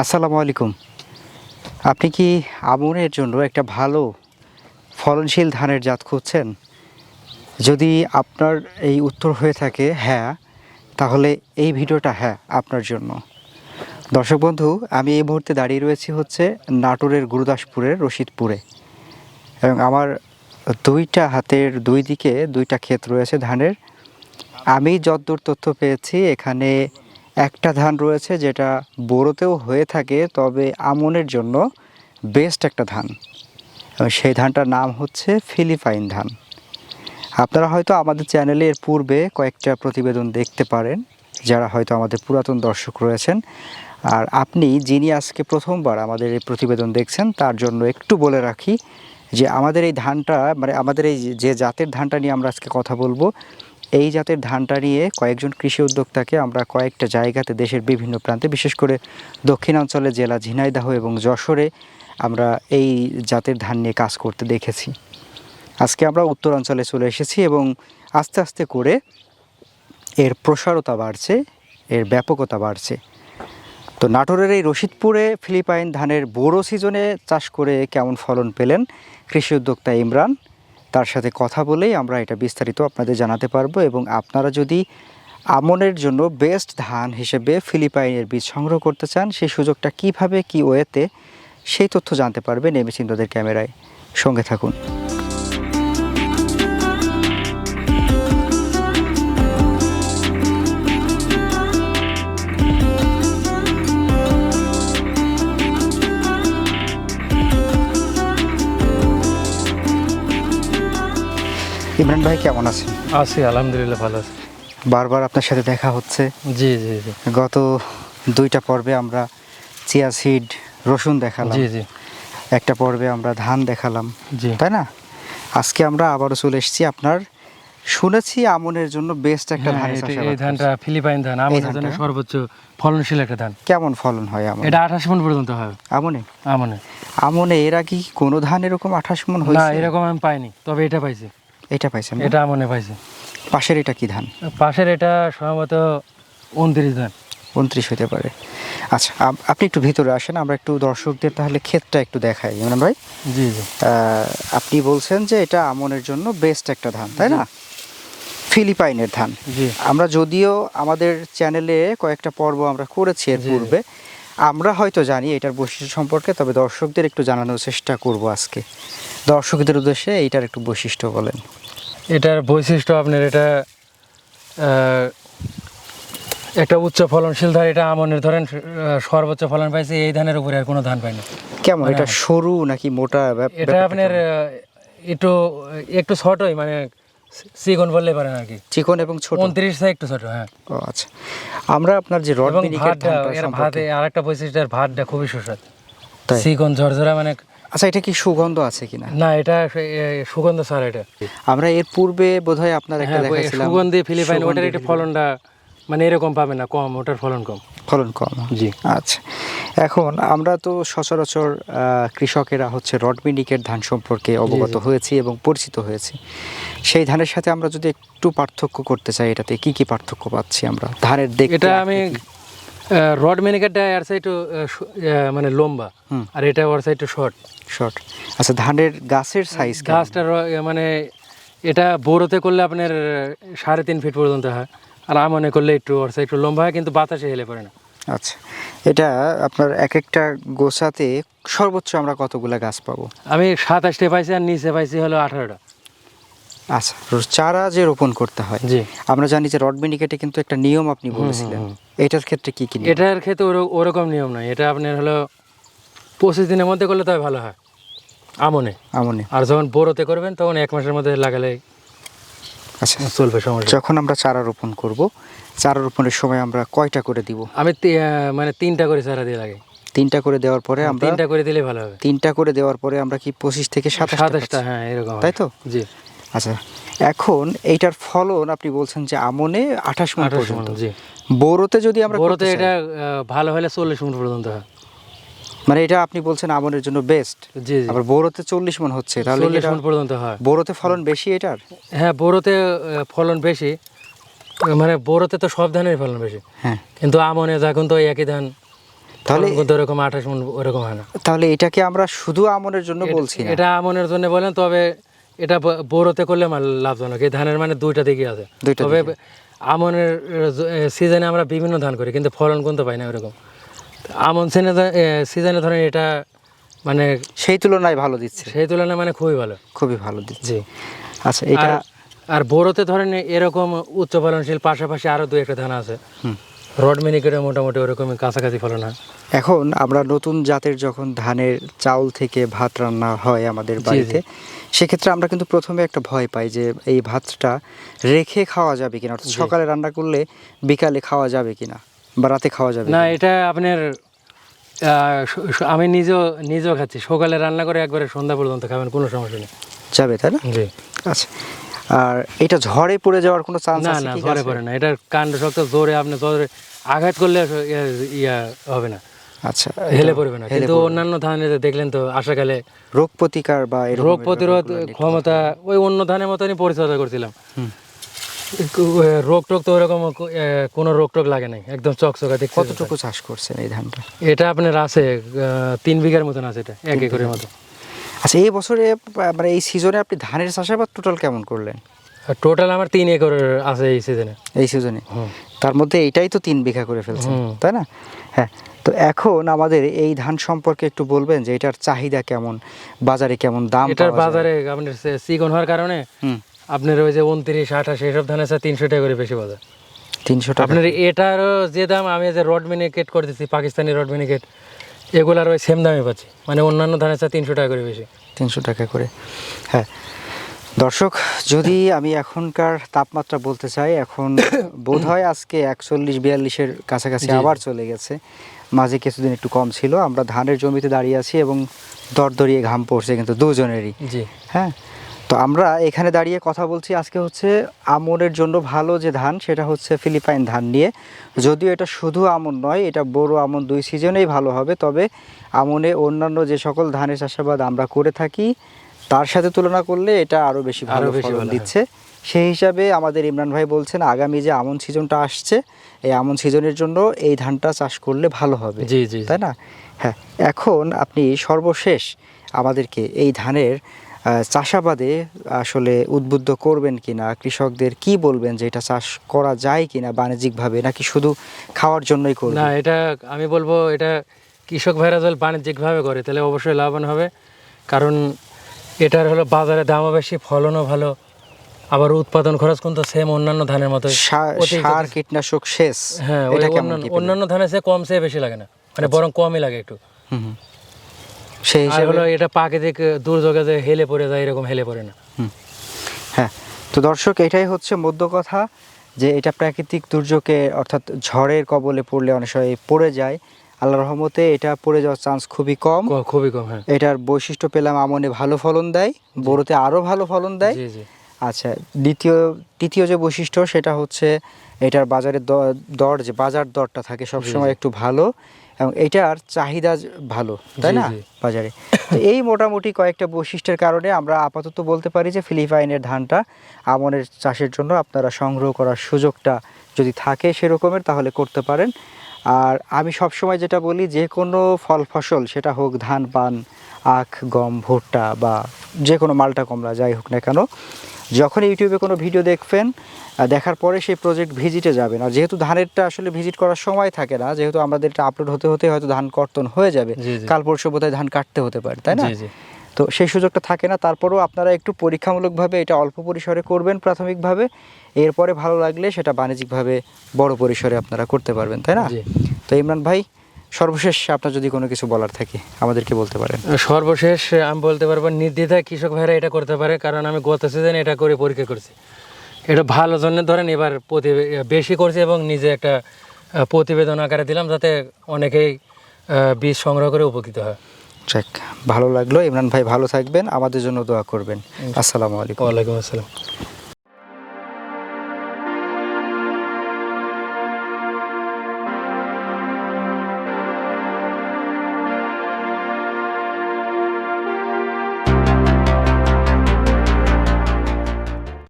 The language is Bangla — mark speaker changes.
Speaker 1: আসসালামু আলাইকুম। আপনি কি আমনের জন্য একটা ভালো ফলনশীল ধানের জাত খুঁজছেন? যদি আপনার এই উত্তর হয়ে থাকে হ্যাঁ তাহলে এই ভিডিওটা হ্যাঁ আপনার জন্য। দর্শক বন্ধু, আমি এই মুহূর্তে দাঁড়িয়ে রয়েছি হচ্ছে নাটোরের গুরুদাসপুরের রশিদপুরে। এবং আমার দুইটা হাতের দুই দিকে দুইটা ক্ষেত রয়েছে ধানের। আমি যতদূর তথ্য পেয়েছি, এখানে একটা ধান রয়েছে যেটা বোরোতেও হয়ে থাকে, তবে আমনের জন্য বেস্ট একটা ধান। এবং সেই ধানটার নাম হচ্ছে ফিলিপাইন ধান। আপনারা হয়তো আমাদের চ্যানেলে এর পূর্বে কয়েকটা প্রতিবেদন দেখতে পারেন, যারা হয়তো আমাদের পুরাতন দর্শক রয়েছেন। আর আপনি যিনি আজকে প্রথমবার আমাদের এই প্রতিবেদন দেখছেন, তার জন্য একটু বলে রাখি যে আমাদের এই ধানটা মানে আমাদের এই যে জাতের ধানটা নিয়ে আমরা আজকে কথা বলব এই জাতের ধানটা নিয়ে কয়েকজন কৃষি উদ্যোক্তাকে আমরা কয়েকটা জায়গাতে দেশের বিভিন্ন প্রান্তে, বিশেষ করে দক্ষিণাঞ্চলে জেলা ঝিনাইদাহ এবং যশোরে আমরা এই জাতের ধান নিয়ে কাজ করতে দেখেছি। আজকে আমরা উত্তরাঞ্চলে চলে এসেছি এবং আস্তে আস্তে করে এর প্রসারতা বাড়ছে, এর ব্যাপকতা বাড়ছে। তো নাটোরের এই রশিদপুরে ফিলিপাইন ধানের বোরো সিজনে চাষ করে কেমন ফলন পেলেন? কৃষি উদ্যোক্তা ইমরান তার সাথে কথা বলেই আমরা এটা বিস্তারিত আপনাদের জানাতে পারব এবং আপনারা যদি আমনের জন্য বেস্ট ধান হিসেবে ফিলিপাইনের বীজ সংগ্রহ করতে চান, সেই সুযোগটা কীভাবে, কি ওয়েতে, সেই তথ্য জানতে পারবেন এমএস ক্যামেরায়। সঙ্গে থাকুন। ইমরান ভাই কেমন আছেন?
Speaker 2: আছি আলহামদুলিল্লাহ ভালো আছি।
Speaker 1: বারবার আপনার সাথে দেখা হচ্ছে।
Speaker 2: জি জি জি।
Speaker 1: গত দুইটা পর্বে আমরা চিয়া সিড রসুন দেখালাম।
Speaker 2: জি জি।
Speaker 1: একটা পর্বে আমরা ধান দেখালাম।
Speaker 2: জি।
Speaker 1: তাই না? আজকে আমরা আবারও চলে এসেছি আপনার শুনেছি আমনের জন্য বেস্ট একটা
Speaker 2: হ্যাঁ,
Speaker 1: ধান
Speaker 2: এই ধানটা ফিলিপাইন ধান আমাদের জন্য সর্বোচ্চ ফলনশীল একটা ধান।
Speaker 1: কেমন ফলন হয় আমন?
Speaker 2: এটা আঠাশ মন পর্যন্ত হয়।
Speaker 1: আমনে?
Speaker 2: আমনে।
Speaker 1: আমনে এর আগে কি কোনো ধান এরকম আঠাশ মন
Speaker 2: না এরকম আমি পাইনি তবে এটা পাইছি।
Speaker 1: এটা পাইছেন
Speaker 2: এটা আমনে পাইছি।
Speaker 1: পাশের এটা কি ধান?
Speaker 2: পাশের এটা সম্ভবত উনত্রিশ ধান।
Speaker 1: উনত্রিশ হতে পারে। আচ্ছা আপ- আপনি একটু ভিতরে আসেন আমরা একটু দর্শকদের তাহলে ক্ষেতটা একটু দেখাই। ইমরান ভাই?
Speaker 2: জি জি।
Speaker 1: আপনি বলছেন যে এটা আমনের জন্য বেস্ট একটা ধান তাই না? ফিলিপাইনের ধান।
Speaker 2: জি।
Speaker 1: আমরা যদিও আমাদের চ্যানেলে কয়েকটা পর্ব আমরা করেছি এর পূর্বে আমরা হয়তো জানি এটার বৈশিষ্ট্য সম্পর্কে তবে দর্শকদের একটু জানানোর চেষ্টা করব আজকে। দর্শকদের উদ্দেশ্যে এইটার একটু বৈশিষ্ট্য বলেন।
Speaker 2: এটার বৈশিষ্ট্য আপনার এটা একটা উচ্চ ফলনশীল ধান এটা আমনের ধরেন সর্বোচ্চ ফলন পাইছে এই ধানের উপরে আর কোনো ধান পাইনি
Speaker 1: কেমন? এটা
Speaker 2: মানে-
Speaker 1: সরু নাকি মোটা
Speaker 2: এটা আপনার একটু একটু ছোটই মানে সিগুন বললে পারেন আর কি।
Speaker 1: চিকন এবং ছোট?
Speaker 2: উনত্রিশ থেকে একটু ছোট হ্যাঁ।
Speaker 1: ও আচ্ছা। আমরা আপনার যে রড
Speaker 2: ভাতটা
Speaker 1: ধানটা সম্পর্কে
Speaker 2: ভাতে আর একটা বৈশিষ্ট্য এর ভাতটা খুবই সুস্বাদু? সিগুন ঝরঝরা মানে
Speaker 1: আচ্ছা এটা কি সুগন্ধ আছে কিনা?
Speaker 2: না এটা সুগন্ধ স্যার এটা।
Speaker 1: আমরা এর পূর্বে বোধহয় আপনার একটা
Speaker 2: হ্যাঁ
Speaker 1: দেখাইছিলাম।
Speaker 2: সুগন্ধি ফিলিপাইন ওটার একটু। ফলনটা মানে এরকম পাবে না কম ওটার ফলন কম।
Speaker 1: ফলন কম।
Speaker 2: জি।
Speaker 1: আচ্ছা এখন আমরা তো সচরাচর আহ, কৃষকেরা হচ্ছে রডমিনিকের ধান সম্পর্কে অবগত হয়েছি এবং পরিচিত হয়েছি। সেই ধানের সাথে আমরা যদি একটু পার্থক্য করতে চাই এটাতে কি কি পার্থক্য পাচ্ছি আমরা? ধানের দেখতে
Speaker 2: এটা আমি রড মেনিকারটা এর সাইড একটু আহ, সু- আহ, মানে লম্বা। আর এটা ওর সাইড একটু শর্ট
Speaker 1: শর্ট আচ্ছা ধানের গাছের সাইজ
Speaker 2: গাছটা মানে এটা বোরোতে করলে আপনার সাড়ে তিন ফিট পর্যন্ত হয়। আর আমনে করলে একটু ওর সাইড একটু লম্বা হয় কিন্তু বাতাসে হেলে পড়ে না।
Speaker 1: আচ্ছা এটা আপনার এক একটা গোছাতে সর্বোচ্চ আমরা কতগুলো গাছ পাবো?
Speaker 2: আমি সাতাশটা পাইছি আর নিচে পাইছি হলো আঠারোটা।
Speaker 1: আচ্ছা। চারা যে রোপণ করতে হয়।
Speaker 2: জি।
Speaker 1: আমরা জানি যে রড মিনিকেটে কিন্তু একটা নিয়ম আপনি বলেছিলেন। এটার ক্ষেত্রে কি কি
Speaker 2: এটার ক্ষেত্রে ওরকম নিয়ম নাই এটা আপনার হলো পঁচিশ দিনের মধ্যে করলে তবে ভালো হয়। আমনে।
Speaker 1: আমনে।
Speaker 2: আর যখন বোরোতে করবেন তখন এক মাসের মধ্যে লাগালে
Speaker 1: আচ্ছা।
Speaker 2: চলবে সমস্যা।
Speaker 1: যখন আমরা চারা রোপণ করব চারা রোপণের সময় আমরা কয়টা করে দিব?
Speaker 2: আমি মানে তিনটা করে চারা দিয়ে লাগে
Speaker 1: তিনটা করে দেওয়ার পরে আমরা
Speaker 2: তিনটা করে দিলে ভালো হবে।
Speaker 1: তিনটা করে দেওয়ার পরে আমরা কি পঁচিশ থেকে সাতাশটা
Speaker 2: সাতাশটা হ্যাঁ এরকম
Speaker 1: তাই তো?
Speaker 2: জি।
Speaker 1: আচ্ছা এখন এইটার ফলন আপনি বলছেন যে আমনে আঠাশ মন পর্যন্ত। বোরোতে যদি আমরা চাই,
Speaker 2: এটা ভালো হলে চল্লিশ মিনিট পর্যন্ত হয়।
Speaker 1: মানে এটা আপনি বলছেন আমনের জন্য বেস্ট
Speaker 2: জি জি।
Speaker 1: আবার বোরোতে চল্লিশ মন হচ্ছে তাহলে
Speaker 2: চল্লিশ মিনিট পর্যন্ত হয়।
Speaker 1: বোরোতে ফলন বেশি এটার?
Speaker 2: হ্যাঁ বোরোতে ফলন বেশি। মানে বোরোতে তো সব ধানের ফলন বেশি।
Speaker 1: হ্যাঁ।
Speaker 2: কিন্তু আমনে এখন তো একই ধান
Speaker 1: তাহলে
Speaker 2: ওরকম আঠাশ মন ওরকম হয় না।
Speaker 1: তাহলে এটাকে আমরা শুধু আমনের জন্য বলছি
Speaker 2: এটা আমনের জন্য বলেন তবে এটা বোরোতে করলে আমার লাভজনক। এই ধানের মানে দুইটা দিকে আছে। তবে আমনের সিজনে আমরা বিভিন্ন ধান করি কিন্তু ফলন কিন্তু পাই না ওরকম। আমন সিজনে ধরেন এটা মানে
Speaker 1: সেই তুলনায় ভালো দিচ্ছে।
Speaker 2: সেই তুলনায় মানে খুবই ভালো।
Speaker 1: খুবই ভালো দিচ্ছে। আচ্ছা এটা
Speaker 2: আর- বোরোতে ধরেন এরকম উচ্চ ফলনশীল পাশাপাশি আরও দু একটা ধান আছে। রড মিনিকেটে মোটামুটি ওরকম কাছাকাছি ফলন হয়।
Speaker 1: এখন আমরা নতুন জাতের যখন ধানের চাউল থেকে ভাত রান্না হয় আমাদের বাড়িতে সেক্ষেত্রে আমরা কিন্তু প্রথমে একটা ভয় পাই যে এই ভাতটা রেখে খাওয়া যাবে কিনা অর্থাৎ সকালে রান্না করলে বিকালে খাওয়া যাবে কিনা বা রাতে খাওয়া যাবে
Speaker 2: না এটা আপনার আমি নিজেও নিজেও খাচ্ছি। সকালে রান্না করে একবারে সন্ধ্যা পর্যন্ত খাবেন কোনো সমস্যা নেই।
Speaker 1: যাবে তাই না?
Speaker 2: জি।
Speaker 1: আচ্ছা। আর এটা ঝড়ে পড়ে যাওয়ার কোনো চান্স
Speaker 2: না না
Speaker 1: গাছে?
Speaker 2: পরে না। এটার কাণ্ড শক্ত জোরে আপনি জোরে আঘাত করলে ইয়া- ইয়া হবে না।
Speaker 1: আচ্ছা
Speaker 2: হেলে পড়বে না। কিন্তু অন্যান্য ধানে দেখলেন তো আশাকালে
Speaker 1: রোগ প্রতিকার বা
Speaker 2: রোগ প্রতিরোধ ক্ষমতা ওই অন্য ধানের মতনই পরিচর্যা করছিলাম। রোগ টোগ তো ওরকম কোনো রোগ টোগ লাগে নাই। একদম চকচকা দেখতে
Speaker 1: কতটুকু চাষ করছেন এই ধানটা?
Speaker 2: এটা আপনার আছে তিন বিঘার মতন আছে এটা এক একরের মতো।
Speaker 1: আচ্ছা এই বছরে মানে এই সিজনে আপনি ধানের চাষাবাদ টোটাল কেমন করলেন?
Speaker 2: টোটাল আমার তিন একর আছে এই সিজনে
Speaker 1: এই সিজনে তার মধ্যে এইটাই তো তিন বিঘা করে ফেলছেন
Speaker 2: হুম।
Speaker 1: তাই না? হ্যাঁ তো এখন আমাদের এই ধান সম্পর্কে একটু বলবেন যে এটার চাহিদা কেমন বাজারে কেমন দাম
Speaker 2: এটার বাজারে আপনার সে- চিকন হওয়ার কারণে আপনার ওই যে উনত্রিশ আঠাশ এইসব ধান আছে তিনশো টাকা করে বেশি বাজার
Speaker 1: তিনশো টাকা।
Speaker 2: আপনার এটারও যে দাম আমি যে রড মিনিকেট করতেছি পাকিস্তানি রড মিনিকেট এগুলার ওই সেম দামে পাচ্ছি। মানে অন্যান্য ধানের সাথে তিনশো টাকা করে বেশি।
Speaker 1: তিনশো টাকা করে। হ্যাঁ। দর্শক যদি আমি এখনকার তাপমাত্রা বলতে চাই এখন বোধ হয় আজকে একচল্লিশ বিয়াল্লিশের কাছাকাছি আবার চলে গেছে। মাঝে কিছুদিন একটু কম ছিল। আমরা ধানের জমিতে দাঁড়িয়ে আছি এবং দরদরিয়ে ঘাম পড়ছে কিন্তু দুজনেরই।
Speaker 2: জি।
Speaker 1: হ্যাঁ? তো আমরা এখানে দাঁড়িয়ে কথা বলছি। আজকে হচ্ছে আমনের জন্য ভালো যে ধান সেটা হচ্ছে ফিলিপাইন ধান নিয়ে। যদিও এটা শুধু আমন নয় এটা বড় আমন দুই সিজনেই ভালো হবে। তবে আমনে অন্যান্য যে সকল ধানের চাষাবাদ আমরা করে থাকি তার সাথে তুলনা করলে এটা আরও বেশি ভালো
Speaker 2: বেশি
Speaker 1: ফলন। দিচ্ছে। সেই হিসাবে আমাদের ইমরান ভাই বলছেন আগামী যে আমন সিজনটা আসছে এই আমন সিজনের জন্য এই ধানটা চাষ করলে ভালো হবে।
Speaker 2: জি জি।
Speaker 1: তাই না? হ্যাঁ এখন আপনি সর্বশেষ আমাদেরকে এই ধানের চাষাবাদে আসলে উদ্বুদ্ধ করবেন কিনা? কৃষকদের কি বলবেন যে এটা চাষ করা যায় কিনা বাণিজ্যিকভাবে নাকি শুধু খাওয়ার জন্যই করবেন?
Speaker 2: না এটা আমি বলব এটা কৃষক ভাইরা যদি বাণিজ্যিকভাবে করে তাহলে অবশ্যই লাভবান হবে। কারণ এটার হলো বাজারে দামও বেশি ফলনও ভালো আবার উৎপাদন খরচ কিন্তু সেম অন্যান্য ধানের মতো
Speaker 1: সার কীটনাশক শেষ
Speaker 2: হ্যাঁ অন্যান্য
Speaker 1: কি
Speaker 2: ধানের চেয়ে কম চেয়ে বেশি লাগে না। মানে বরং কমই লাগে একটু।
Speaker 1: সেই হিসাবে
Speaker 2: হলো এটা প্রাকৃতিক দুর্যোগে যে হেলে পড়ে যায় এরকম হেলে পড়ে না।
Speaker 1: হ্যাঁ তো দর্শক এটাই হচ্ছে মধ্য কথা যে এটা প্রাকৃতিক দুর্যোগে অর্থাৎ ঝড়ের কবলে পড়লে অনেক সময় পড়ে যায়। আল্লাহ রহমতে এটা পড়ে যাওয়ার চান্স খুবই কম।
Speaker 2: খুবই কম হ্যাঁ।
Speaker 1: এটার বৈশিষ্ট্য পেলাম আমনে ভালো ফলন দেয় বড়তে আরও ভালো ফলন দেয়। আচ্ছা দ্বিতীয় তৃতীয় যে বৈশিষ্ট্য সেটা হচ্ছে এটার বাজারের দর যে বাজার দরটা থাকে সবসময় একটু ভালো। এবং এটার চাহিদা ভালো তাই না? বাজারে। তো এই মোটামুটি কয়েকটা বৈশিষ্ট্যের কারণে আমরা আপাতত বলতে পারি যে ফিলিপাইনের ধানটা আমনের চাষের জন্য আপনারা সংগ্রহ করার সুযোগটা যদি থাকে সেরকমের তাহলে করতে পারেন। আর আমি সবসময় যেটা বলি যে কোনো ফল ফসল সেটা হোক ধান পান আখ গম ভুট্টা বা যে কোনো মালটা কমলা যাই হোক না কেন যখন ইউটিউবে কোনো ভিডিও দেখবেন দেখার পরে সেই প্রজেক্ট ভিজিটে যাবেন। আর যেহেতু ধানেরটা আসলে ভিজিট করার সময় থাকে না যেহেতু আমাদের এটা আপলোড হতে হতে হয়তো ধান কর্তন হয়ে যাবে। কাল পরশু বোধহয় ধান কাটতে হতে পারে তাই না? তো সেই সুযোগটা থাকে না তারপরেও আপনারা একটু পরীক্ষামূলকভাবে এটা অল্প পরিসরে করবেন প্রাথমিকভাবে। এরপরে ভালো লাগলে সেটা বাণিজ্যিকভাবে বড় পরিসরে আপনারা করতে পারবেন তাই না? তো ইমরান ভাই সর্বশেষ আপনার যদি কোনো কিছু বলার থাকে আমাদেরকে বলতে পারেন।
Speaker 2: সর্বশেষ আমি বলতে পারব নির্দ্বিধায় কৃষক ভাইরা এটা করতে পারে কারণ আমি গত সিজনে এটা করে পরীক্ষা করছি। এটা ভালো জন্য ধরেন এবার প্রতি- বেশি করছি এবং নিজে একটা প্রতিবেদন আকারে দিলাম যাতে অনেকেই বীজ সংগ্রহ করে উপকৃত হয়।
Speaker 1: যাক ভালো লাগল। ইমরান ভাই ভালো থাকবেন। আমাদের জন্য দোয়া করবেন। আসসালামু আলাইকুম।
Speaker 2: ওয়ালাইকুম আসসালাম।